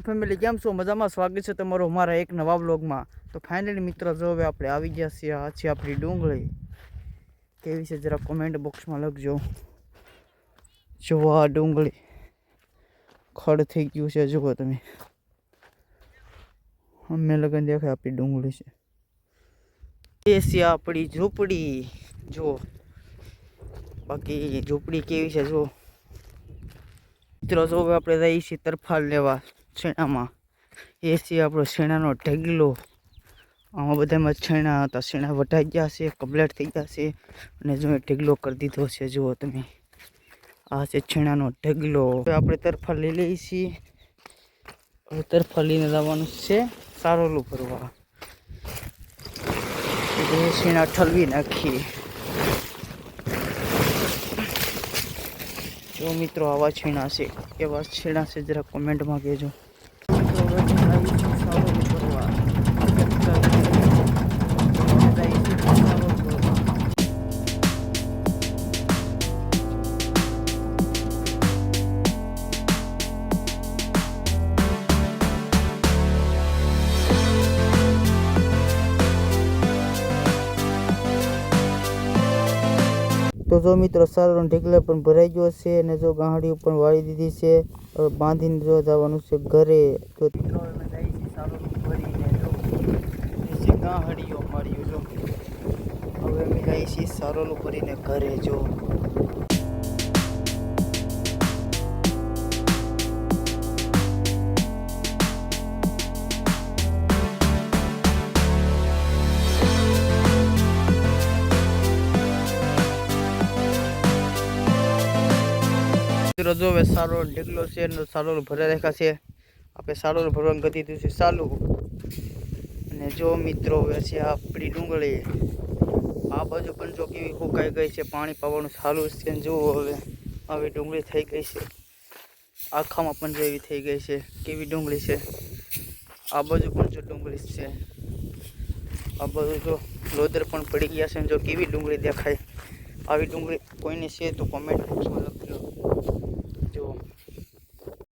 Family કેમ છો? મજામાં? સ્વાગત છે તમારું અમારા એક નવા બ્લોગમાં તો ફાઇનલી મિત્રો, જો હવે આપણે આવી ગયા છીએ, આ છે આપણી ડુંગળી. કેવી છે? જરા કોમેન્ટ બોક્સમાં લખજો. જુઓ આ ડુંગળી ખડ થઈ ગયું છે, જુઓ તમે. અમે લગન દેખાય આપણી ડુંગળી છે. એ છે આપણી ઝૂંપડી. જો બાકી ઝૂંપડી કેવી છે જો મિત્રો, જો આપણે રહી છીએ તરફાલ લેવા. છેણામાં એ છે આપણો શેણાનો ઢગલો. આમાં બધામાં છેણા હતા. છેણા વટાઈ ગયા છે કમ્પ્લેટ થઈ ગયા છે. અને જો ઢગલો કરી દીધો છે, જુઓ તમે. આ છે છેણાનો ઢગલો. આપણે તરફા લઈ લઈએ છીએ. હવે તરફાલ લઈને લાવવાનું છે સારોલું ભરવા. છેણા ઠલવી નાખીએ. જો મિત્રો આવા છીણા છે, એવા છેણા છે, જરા કોમેન્ટમાં કહેજો. મિત્રો હવે હું આવી તો જો મિત્રો સારો ઢીકલે પણ ભરાઈ ગયો છે અને જો ગાંહડી પણ વાળી દીધી છે, હવે બાંધીને જો જવાનું છે ઘરે. તો હવે અમે જઈએ છીએ સારોલું ભરીને ઘરે, જો. મિત્રો, જો હવે સારો ઢેકલો છે એનો સારો ભરા રાખ્યા છે. આપણે સારો ભરવાનું કરી દીધું છે, ચાલુ. અને જો મિત્રો, હવે છે આપણી ડુંગળી. આ બાજુ પણ જો કેવી સુકાઈ ગઈ છે, પાણી પાવાનું ચાલુ છે જુઓ હવે. આવી ડુંગળી થઈ ગઈ છે. આખામાં પણ જેવી થઈ ગઈ છે, કેવી ડુંગળી છે. આ બાજુ પણ જો ડુંગળી છે. આ બાજુ જો લોદર પણ પડી ગયા છે જો કેવી ડુંગળી દેખાય. આવી ડુંગળી કોઈને છે તો કોમેન્ટ બોક્સમાં teu